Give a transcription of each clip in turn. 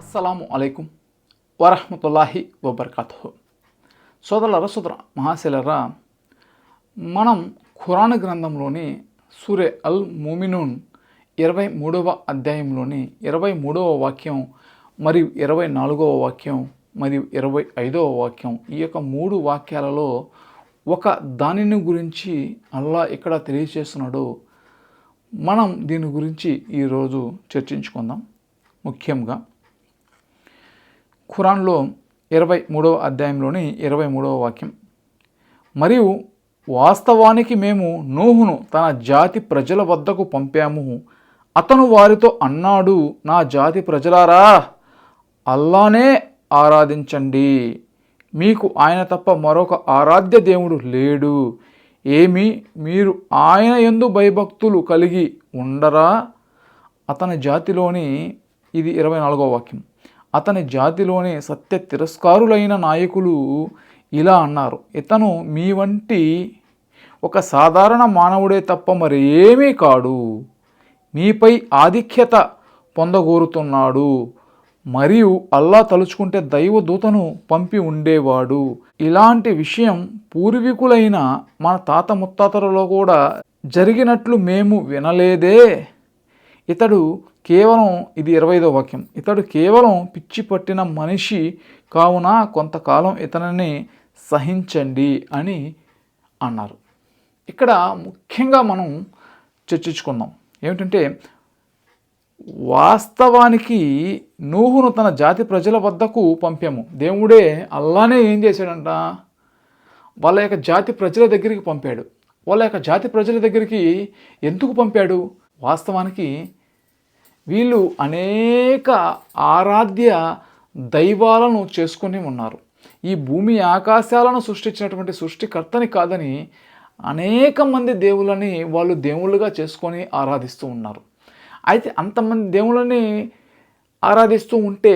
అస్సలాము అలైకుం వరహమతుల్లాహి వబర్కాతు సోదరులరా సోదర మహాశిలరా మనం ఖురాన్ గ్రంథంలోని సూర్య అల్ మోమినూన్ ఇరవై మూడవ అధ్యాయంలోని ఇరవై మూడవ వాక్యం మరియు ఇరవై నాలుగవ వాక్యం మరియు ఇరవై ఐదవ వాక్యం ఈ యొక్క మూడు వాక్యాలలో ఒక దానిని గురించి అల్లా ఇక్కడ తెలియజేస్తున్నాడు మనం దీని గురించి ఈరోజు చర్చించుకుందాం. ముఖ్యంగా ఖురాన్లో ఇరవై మూడవ అధ్యాయంలోని ఇరవై మూడవ వాక్యం. మరియు వాస్తవానికి మేము నూహును తన జాతి ప్రజల వద్దకు పంపాము. అతను వారితో అన్నాడు నా జాతి ప్రజలారా అల్లానే ఆరాధించండి. మీకు ఆయన తప్ప మరొక ఆరాధ్య దేవుడు లేడు. ఏమి మీరు ఆయన ఎందు భయభక్తులు కలిగి ఉండరా? అతని జాతిలోని ఇది ఇరవై నాలుగో వాక్యం. అతని జాతిలోని సత్య తిరస్కారులైన నాయకులు ఇలా అన్నారు. ఇతను మీ వంటి ఒక సాధారణ మానవుడే తప్ప మరేమీ కాడు. మీపై ఆధిక్యత పొందగోరుతున్నాడు. మరియు అల్లా తలుచుకుంటే దైవదూతను పంపి ఉండేవాడు. ఇలాంటి విషయం పూర్వీకులైన మన తాత ముత్తాతలలో కూడా జరిగినట్లు మేము వినలేదే. ఇతడు కేవలం ఇది ఇరవైదో వాక్యం ఇతడు కేవలం పిచ్చి పట్టిన మనిషి కావున కొంతకాలం ఇతనిని సహించండి అని అన్నారు. ఇక్కడ ముఖ్యంగా మనం చర్చించుకుందాం. ఏమిటంటే వాస్తవానికి నూహును తన జాతి ప్రజల వద్దకు పంపాము. దేవుడే అల్లానే ఏం చేశాడంట? వాళ్ళ యొక్క జాతి ప్రజల దగ్గరికి పంపాడు. వాళ్ళ యొక్క జాతి ప్రజల దగ్గరికి ఎందుకు పంపాడు? వాస్తవానికి వీళ్ళు అనేక ఆరాధ్య దైవాలను చేసుకొని ఉన్నారు. ఈ భూమి ఆకాశాలను సృష్టించినటువంటి సృష్టికర్తని కాదని అనేక మంది దేవుళ్ళని వాళ్ళు దేవుళ్ళుగా చేసుకొని ఆరాధిస్తూ ఉన్నారు. అయితే అంతమంది దేవుళ్ళని ఆరాధిస్తూ ఉంటే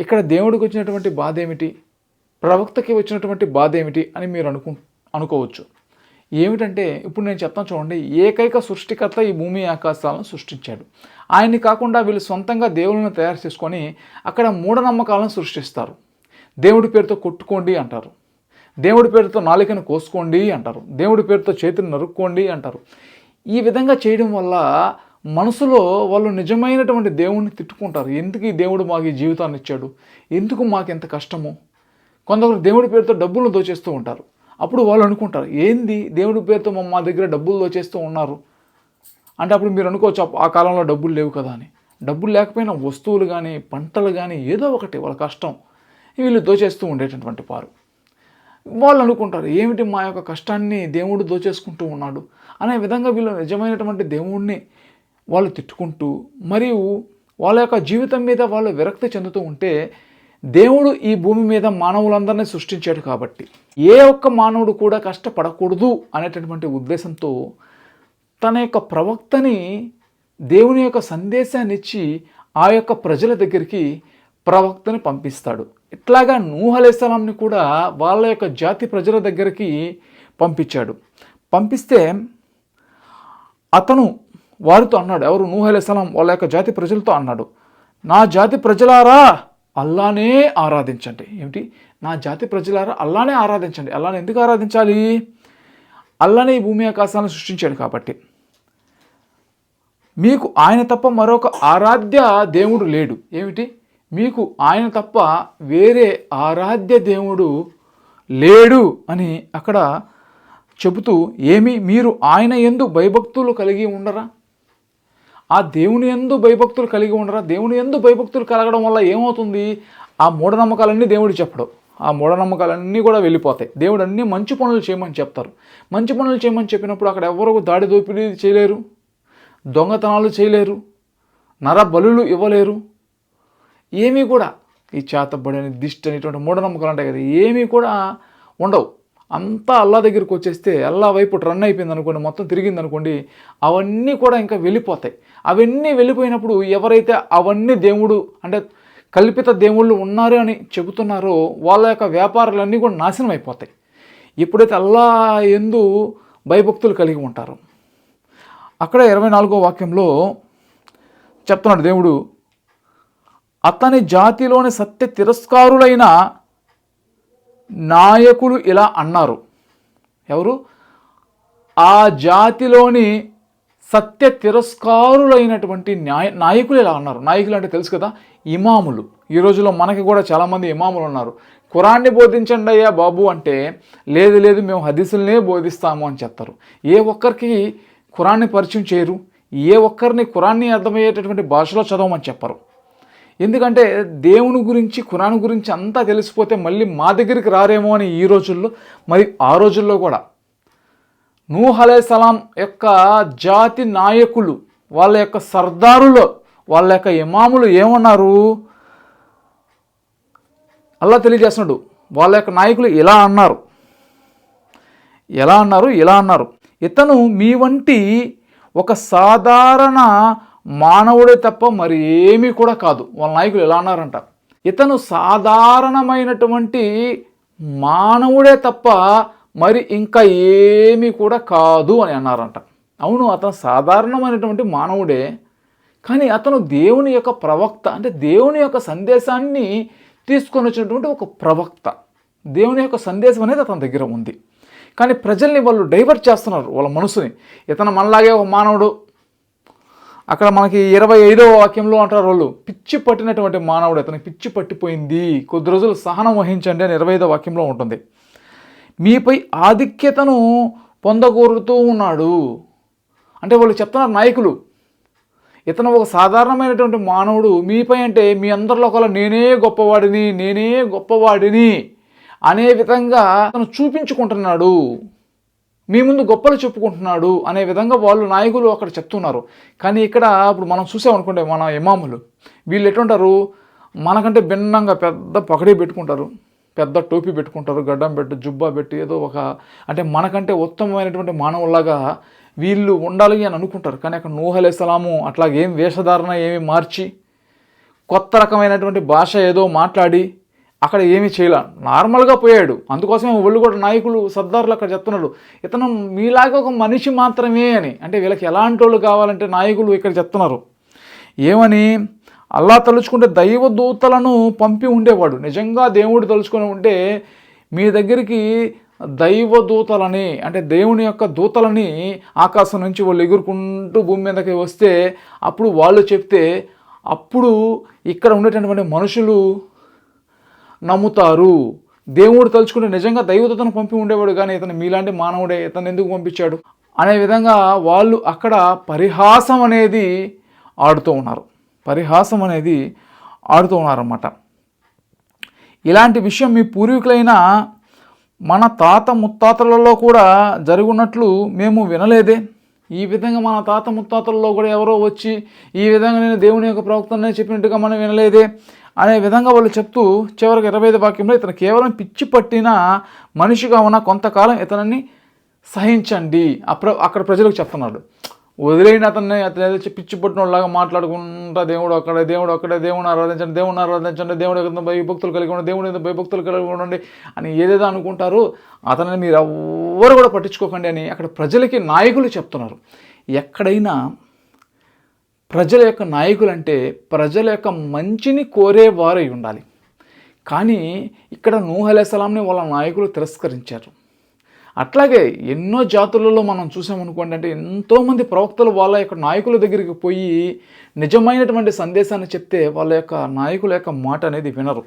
ఇక్కడ దేవుడికి వచ్చినటువంటి బాధ ఏమిటి? ప్రవక్తకి వచ్చినటువంటి బాధ ఏమిటి అని మీరు అనుకు అనుకోవచ్చు. ఏమిటంటే ఇప్పుడు నేను చెప్తాను చూడండి ఏకైక సృష్టికర్త ఈ భూమి ఆకాశాలను సృష్టించాడు. ఆయన్ని కాకుండా వీళ్ళు సొంతంగా దేవుళ్ళను తయారు చేసుకొని అక్కడ మూఢనమ్మకాలను సృష్టిస్తారు. దేవుడి పేరుతో కొట్టుకోండి అంటారు. దేవుడి పేరుతో నాలికను కోసుకోండి అంటారు. దేవుడి పేరుతో చేతిని నరుక్కోండి అంటారు. ఈ విధంగా చేయడం వల్ల మనసులో వాళ్ళు నిజమైనటువంటి దేవుణ్ణి తిట్టుకుంటారు. ఎందుకు ఈ దేవుడు మాకు ఈ జీవితాన్ని ఇచ్చాడు? ఎందుకు మాకు ఎంత కష్టము? కొందరు దేవుడి పేరుతో డబ్బులు దోచేస్తూ ఉంటారు. అప్పుడు వాళ్ళు అనుకుంటారు ఏంది? దేవుడి పేరుతో మా- దగ్గర డబ్బులు దోచేస్తూ ఉన్నారు. అంటే అప్పుడు మీరు అనుకోవచ్చు ఆ కాలంలో డబ్బులు లేవు కదా అని. డబ్బులు లేకపోయినా వస్తువులు కానీ పంటలు కానీ ఏదో ఒకటి వాళ్ళ కష్టం. వీళ్ళు దోచేస్తూ ఉండేటటువంటి పారు వాళ్ళు అనుకుంటారు ఏమిటి మా యొక్క కష్టాన్ని దేవుడు దోచేసుకుంటూ ఉన్నాడు? అనే విధంగా వీళ్ళు నిజమైనటువంటి దేవుణ్ణి వాళ్ళు తిట్టుకుంటూ మరియు వాళ్ళ యొక్క జీవితం మీద వాళ్ళు విరక్తి చెందుతూ ఉంటే దేవుడు ఈ భూమి మీద మానవులందరినీ సృష్టించాడు కాబట్టి ఏ ఒక్క మానవుడు కూడా కష్టపడకూడదు అనేటటువంటి ఉద్దేశంతో తన యొక్క ప్రవక్తని దేవుని యొక్క సందేశాన్ని ఇచ్చి ఆ యొక్క ప్రజల దగ్గరికి ప్రవక్తని పంపిస్తాడు. ఇట్లాగా నూహలేసలాంని కూడా వాళ్ళ యొక్క జాతి ప్రజల దగ్గరికి పంపించాడు. పంపిస్తే అతను వారితో అన్నాడు ఎవరు నూహలేసలాం వాళ్ళ యొక్క జాతి ప్రజలతో అన్నాడు నా జాతి ప్రజలారా అల్లానే ఆరాధించండి. ఏమిటి? నా జాతి ప్రజలారా అల్లానే ఆరాధించండి. అల్లానే ఎందుకు ఆరాధించాలి? అల్లానే ఈ భూమి ఆకాశాలను సృష్టించాడు కాబట్టి. మీకు ఆయన తప్ప మరొక ఆరాధ్య దేవుడు లేడు. ఏమిటి? మీకు ఆయన తప్ప వేరే ఆరాధ్య దేవుడు లేడు అని అక్కడ చెబుతూ ఏమి? మీరు ఆయన ఎందు భయభక్తులు కలిగి ఉండరా? ఆ దేవుని ఎందు భయభక్తులు కలిగి ఉండరా? దేవుని ఎందు భయభక్తులు కలగడం వల్ల ఏమవుతుంది? ఆ మూఢనమ్మకాలన్నీ దేవుడు చెప్పడు. ఆ మూఢనమ్మకాలన్నీ కూడా వెళ్ళిపోతాయి. దేవుడు అన్నీ మంచి పనులు చేయమని చెప్తారు. మంచి పనులు చేయమని చెప్పినప్పుడు అక్కడ ఎవరు దాడి దోపిడీ చేయలేరు? దొంగతనాలు చేయలేరు? నర బలులు ఇవ్వలేరు? ఏమీ కూడా ఈ చేతబడి అని దిష్టి అనేటువంటి మూఢనమ్మకాలు ఉంటాయి కదా ఏమీ కూడా ఉండవు. అంతా అల్లా దగ్గరికి వచ్చేస్తే అల్లా వైపు రన్ అయిపోయింది అనుకోండి మొత్తం తిరిగింది అనుకోండి అవన్నీ కూడా ఇంకా వెళ్ళిపోతాయి. అవన్నీ వెళ్ళిపోయినప్పుడు ఎవరైతే అవన్నీ దేవుడు అంటే కల్పిత దేవుళ్ళు ఉన్నారు అని చెబుతున్నారో వాళ్ళ యొక్క వ్యాపారాలన్నీ కూడా నాశనం అయిపోతాయి. ఎప్పుడైతే అల్లా ఎందు భయభక్తులు కలిగి ఉంటారు అక్కడ ఇరవై నాలుగో వాక్యంలో చెప్తున్నాడు దేవుడు అతని జాతిలోని సత్య తిరస్కారులైన నాయకులు ఇలా అన్నారు. ఎవరు? ఆ జాతిలోని సత్య తిరస్కారులైనటువంటి న్యాయ నాయకులు ఇలా అన్నారు. నాయకులు అంటే తెలుసు కదా ఇమాములు. ఈ రోజుల్లో మనకి కూడా చాలామంది ఇమాములు ఉన్నారు. ఖురాన్ని బోధించండి అయ్యా బాబు అంటే లేదు లేదు మేము హదీసులనే బోధిస్తాము అని చెప్తారు. ఏ ఒక్కరికి ఖురాన్ని పరిచయం చేయరు. ఏ ఒక్కరిని ఖురాన్ని అర్థమయ్యేటటువంటి భాషలో చదవమని చెప్పరు. ఎందుకంటే దేవుని గురించి ఖురాన్ గురించి అంతా తెలిసిపోతే మళ్ళీ మా దగ్గరికి రారేమో అని ఈ రోజుల్లో మరి ఆ రోజుల్లో కూడా. నూహ్ సలాం యొక్క జాతి నాయకులు వాళ్ళ యొక్క సర్దారులో వాళ్ళ యొక్క ఇమాములు ఏమన్నారు? అలా తెలియజేస్తున్నాడు వాళ్ళ యొక్క నాయకులు ఇలా అన్నారు. ఎలా అన్నారు? ఇలా అన్నారు. ఇతను మీ వంటి ఒక సాధారణ మానవుడే తప్ప మరి ఏమీ కూడా కాదు. వాళ్ళ నాయకులు ఎలా అన్నారంట. ఇతను సాధారణమైనటువంటి మానవుడే తప్ప మరి ఇంకా ఏమీ కూడా కాదు అని అన్నారంట. అవును అతను సాధారణమైనటువంటి మానవుడే కానీ అతను దేవుని యొక్క ప్రవక్త అంటే దేవుని యొక్క సందేశాన్ని తీసుకొని వచ్చినటువంటి ఒక ప్రవక్త. దేవుని యొక్క సందేశం అనేది అతని దగ్గర ఉంది. కానీ ప్రజల్ని వాళ్ళు డైవర్ట్ చేస్తున్నారు వాళ్ళ మనసుని. ఇతను మనలాగే ఒక మానవుడు అక్కడ మనకి ఇరవై ఐదవ వాక్యంలో అంటారు వాళ్ళు పిచ్చి పట్టినటువంటి మానవుడు అతనికి పిచ్చి పట్టిపోయింది. కొద్ది రోజులు సహనం వహించండి అని ఇరవై ఐదవ వాక్యంలో ఉంటుంది. మీపై ఆధిక్యతను పొందగోరుతూ ఉన్నాడు. అంటే వాళ్ళు చెప్తున్నారు నాయకులు ఇతను ఒక సాధారణమైనటువంటి మానవుడు. మీపై అంటే మీ అందరిలో ఒకవేళ నేనే గొప్పవాడిని నేనే గొప్పవాడిని అనే విధంగా అతను చూపించుకుంటున్నాడు. మీ ముందు గొప్పలు చెప్పుకుంటున్నాడు అనే విధంగా వాళ్ళు నాయకులు అక్కడ చెప్తున్నారు. కానీ ఇక్కడ ఇప్పుడు మనం చూసామనుకోండి మన ఇమాములు. వీళ్ళు ఎటుంటారు? మనకంటే భిన్నంగా పెద్ద పకడీ పెట్టుకుంటారు. పెద్ద టోపీ పెట్టుకుంటారు. గడ్డం పెట్టి జుబ్బా పెట్టి ఏదో ఒక అంటే మనకంటే ఉత్తమమైనటువంటి మానవుల్లాగా వీళ్ళు ఉండాలి అని అనుకుంటారు. కానీ అక్కడ నూహలేసలాము అట్లాగేం వేషధారణ ఏమి మార్చి కొత్త రకమైనటువంటి భాష ఏదో మాట్లాడి అక్కడ ఏమీ చేయలే. నార్మల్గా పోయాడు. అందుకోసమే ఒళ్ళు కూడా నాయకులు సర్దారులు అక్కడ చెప్తున్నాడు ఇతను మీలాగా ఒక మనిషి మాత్రమే అని. అంటే వీళ్ళకి ఎలాంటి వాళ్ళు కావాలంటే నాయకులు ఇక్కడ చెప్తున్నారు. ఏమని? అల్లా తలుచుకుంటే దైవ దూతలను పంపి ఉండేవాడు. నిజంగా దేవుడు తలుచుకొని ఉంటే మీ దగ్గరికి దైవ దూతలని అంటే దేవుని యొక్క దూతలని ఆకాశం నుంచి వాళ్ళు ఎగురుకుంటూ భూమి మీదకి వస్తే అప్పుడు వాళ్ళు చెప్తే అప్పుడు ఇక్కడ ఉండేటటువంటి మనుషులు నమ్ముతారు. దేవుడు తలుచుకుంటే నిజంగా దైవతను పంపి ఉండేవాడు కానీ ఇతను మీలాంటి మానవుడే ఇతను ఎందుకు పంపించాడు? అనే విధంగా వాళ్ళు అక్కడ పరిహాసం అనేది ఆడుతూ ఉన్నారు. పరిహాసం అనేది ఆడుతూ ఉన్నారన్నమాట. ఇలాంటి విషయం మీ పూర్వీకులైన మన తాత ముత్తాతలలో కూడా జరుగున్నట్లు మేము వినలేదే. ఈ విధంగా మన తాత ముత్తాతలలో కూడా ఎవరో వచ్చి ఈ విధంగా నేను దేవుని యొక్క ప్రవక్తనే చెప్పినట్టుగా మనం వినలేదే. అనే విధంగా వాళ్ళు చెప్తూ చివరికి ఇరవై ఐదు వాక్యంలో ఇతను కేవలం పిచ్చి పట్టిన మనిషిగా ఉన్న కొంతకాలం ఇతనిని సహించండి. అప్పుడు అక్కడ ప్రజలకు చెప్తున్నాడు. వదిలేని అతన్ని అతను ఏదో పిచ్చి పట్టినోళ్ళలాగా మాట్లాడుకుంటా దేవుడు అక్కడ దేవుడు అక్కడే దేవుని ఆరాధించండి దేవుని ఆరాధించండి దేవుడు యొక్క భయభక్తులు కలిగి ఉండండి దేవుడు యొక్క భయభక్తులు కలిగి ఉండండి అని ఏదేదో అనుకుంటారు అతనిని మీరు ఎవ్వరు కూడా పట్టించుకోకండి అని అక్కడ ప్రజలకి నాయకులు చెప్తున్నారు. ఎక్కడైనా ప్రజల యొక్క నాయకులు అంటే ప్రజల యొక్క మంచిని కోరేవారై ఉండాలి. కానీ ఇక్కడ నూహలేసలాంని వాళ్ళ నాయకులు తిరస్కరించారు. అట్లాగే ఎన్నో జాతులలో మనం చూసామనుకోండి అంటే ఎంతోమంది ప్రవక్తలు వాళ్ళ యొక్క నాయకుల దగ్గరికి పోయి నిజమైనటువంటి సందేశాన్ని చెప్తే వాళ్ళ యొక్క నాయకుల యొక్క మాట అనేది వినరు.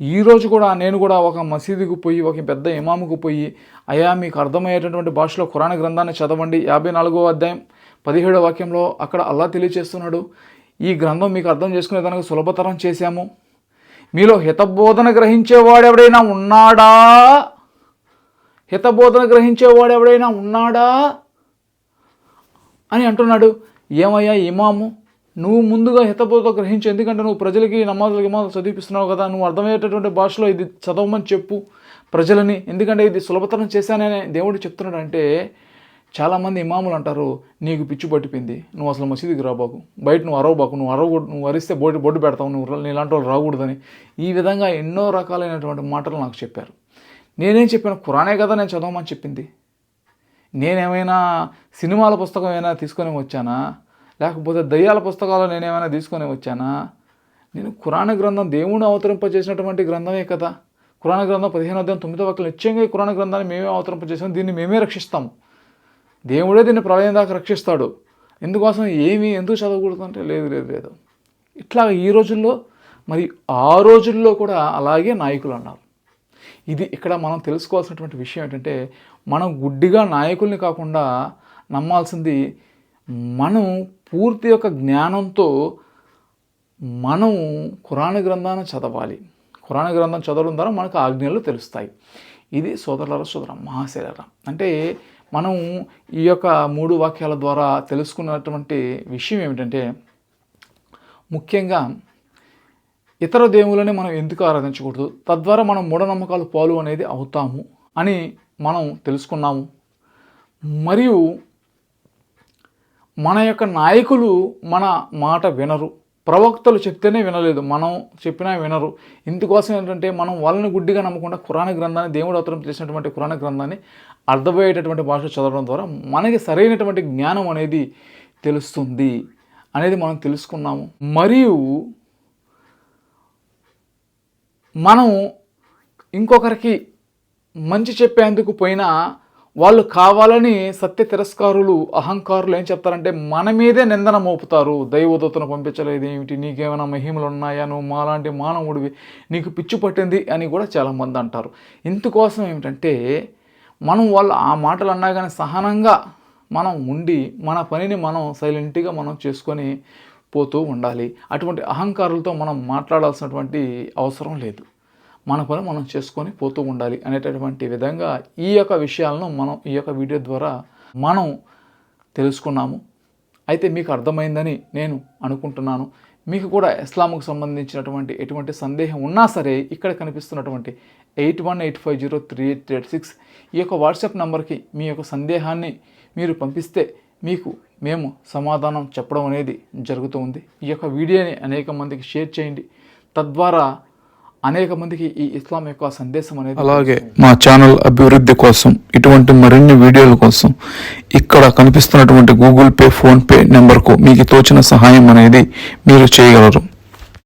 ఈరోజు కూడా నేను కూడా ఒక మసీదుకు పోయి ఒక పెద్ద ఇమాముకు పోయి అయా మీకు అర్థమయ్యేటటువంటి భాషలో ఖురాన్ గ్రంథాన్ని చదవండి. యాభై నాలుగో అధ్యాయం. పదిహేడో వాక్యంలో అక్కడ అల్లా తెలియచేస్తున్నాడు ఈ గ్రంథం మీకు అర్థం చేసుకునే దానికి సులభతరం చేశాము. మీలో హితబోధన గ్రహించేవాడు ఎవడైనా ఉన్నాడా? హితబోధన గ్రహించేవాడు ఎవడైనా ఉన్నాడా? అని అంటున్నాడు. ఏమయ్యా ఇమాము? నువ్వు ముందుగా హితబోధ గ్రహించు ఎందుకంటే నువ్వు ప్రజలకి నమాజులకి ఇమాజులు చదివిపిస్తున్నావు కదా నువ్వు అర్థమయ్యేటటువంటి భాషలో ఇది చదవమని చెప్పు ప్రజలని. ఎందుకంటే ఇది సులభతరం చేశానని దేవుడు చెప్తున్నాడు అంటే చాలామంది ఇమాములు అంటారు నీకు పిచ్చి పట్టిపోయింది నువ్వు అసలు మసీదుకి రాబాకు బయట నువ్వు అరవబాకు నువ్వు అరవ నువ్వు అరిస్తే బోటి బొడ్డు పెడతావు నువ్వు నీలాంటి వాళ్ళు రాకూడదని. ఈ విధంగా ఎన్నో రకాలైనటువంటి మాటలు నాకు చెప్పారు. నేనేం చెప్పాను? కురానే కదా నేను చదవమని చెప్పింది. నేనేమైనా సినిమాల పుస్తకం ఏమైనా తీసుకొని వచ్చానా? లేకపోతే దయ్యాల పుస్తకాలు నేనేమైనా తీసుకొని వచ్చానా? నేను కురాణ గ్రంథం దేవుడు అవతరింపజేసినటువంటి గ్రంథమే కదా. కురాణ గ్రంథం పదిహేను అధ్యాయం తొమ్మిదో వాక్యం నిత్యంగా ఈ కురాణ గ్రంథాన్ని మేమే అవతరింపజేసాం దీన్ని మేమే రక్షిస్తాము దేవుడే దీన్ని ప్రళయం దాకా రక్షిస్తాడు. ఎందుకోసం ఏమీ ఎందుకు చదవకూడదు అంటే లేదు లేదు లేదు. ఇట్లా ఈ రోజుల్లో మరి ఆ రోజుల్లో కూడా అలాగే నాయకులు అన్నారు. ఇది ఇక్కడ మనం తెలుసుకోవాల్సినటువంటి విషయం ఏంటంటే మనం గుడ్డిగా నాయకుల్ని కాకుండా నమ్మాల్సింది మనం పూర్తి యొక్క జ్ఞానంతో మనం కురాణ గ్రంథాన్ని చదవాలి. కురాణ గ్రంథం చదవడం ద్వారా మనకు ఆజ్ఞలు తెలుస్తాయి. ఇది సోదరుల సోదర మహాశైలర. అంటే మనం ఈ యొక్క మూడు వాక్యాల ద్వారా తెలుసుకున్నటువంటి విషయం ఏమిటంటే ముఖ్యంగా ఇతర దేవులని మనం ఎందుకు ఆరాధించకూడదు? తద్వారా మనం మూఢనమ్మకాలు పాలు అనేది అవుతాము అని మనం తెలుసుకున్నాము. మరియు మన యొక్క నాయకులు మన మాట వినరు. ప్రవక్తలు చెప్తేనే వినలేదు. మనం చెప్పినా వినరు. ఇందుకోసం ఏంటంటే మనం వాళ్ళని గుడ్డిగా నమ్మకుండా కురాణ గ్రంథాన్ని దేవుడు అవతరం చేసినటువంటి కురాణ గ్రంథాన్ని అర్థమయ్యేటటువంటి భాష చదవడం ద్వారా మనకి సరైనటువంటి జ్ఞానం అనేది తెలుస్తుంది అనేది మనం తెలుసుకున్నాము. మరియు మనం ఇంకొకరికి మంచి చెప్పేందుకు పోయినా వాళ్ళు కావాలని సత్య తిరస్కారులు అహంకారులు ఏం చెప్తారంటే మన మీదే నిందన మోపుతారు. దైవదూతను పంపించలేదు ఏమిటి? నీకేమైనా మహిమలు ఉన్నాయా? నువ్వు మాలాంటి మానవుడివి. నీకు పిచ్చి పట్టింది అని కూడా చాలామంది అంటారు. ఇందుకోసం ఏమిటంటే మనం వాళ్ళు ఆ మాటలు అన్నా కానీ సహనంగా మనం ఉండి మన పనిని మనం సైలెంట్గా మనం చేసుకొని పోతూ ఉండాలి. అటువంటి అహంకారులతో మనం మాట్లాడాల్సినటువంటి అవసరం లేదు. మన పని మనం చేసుకొని పోతూ ఉండాలి అనేటటువంటి విధంగా ఈ యొక్క విషయాలను మనం ఈ యొక్క వీడియో ద్వారా మనం తెలుసుకున్నాము. అయితే మీకు అర్థమైందని నేను అనుకుంటున్నాను. మీకు కూడా ఇస్లాంకు సంబంధించినటువంటి ఎటువంటి సందేహం ఉన్నా సరే ఇక్కడ కనిపిస్తున్నటువంటి eight one eight five zero three eight eight six ఈ యొక్క వాట్సాప్ నెంబర్కి మీ యొక్క సందేహాన్ని మీరు పంపిస్తే మీకు మేము సమాధానం చెప్పడం అనేది జరుగుతూ ఉంది. ఈ యొక్క వీడియోని అనేక మందికి షేర్ చేయండి. తద్వారా అనేక మందికి ఈ ఇస్లాం యొక్క సందేశం అనేది అలాగే మా ఛానల్ అభివృద్ధి కోసం ఇటువంటి మరిన్ని వీడియోల కోసం ఇక్కడ కనిపిస్తున్నటువంటి గూగుల్ పే ఫోన్ పే నెంబర్కు మీకు తోచిన సహాయం అనేది మీరు చేయగలరు.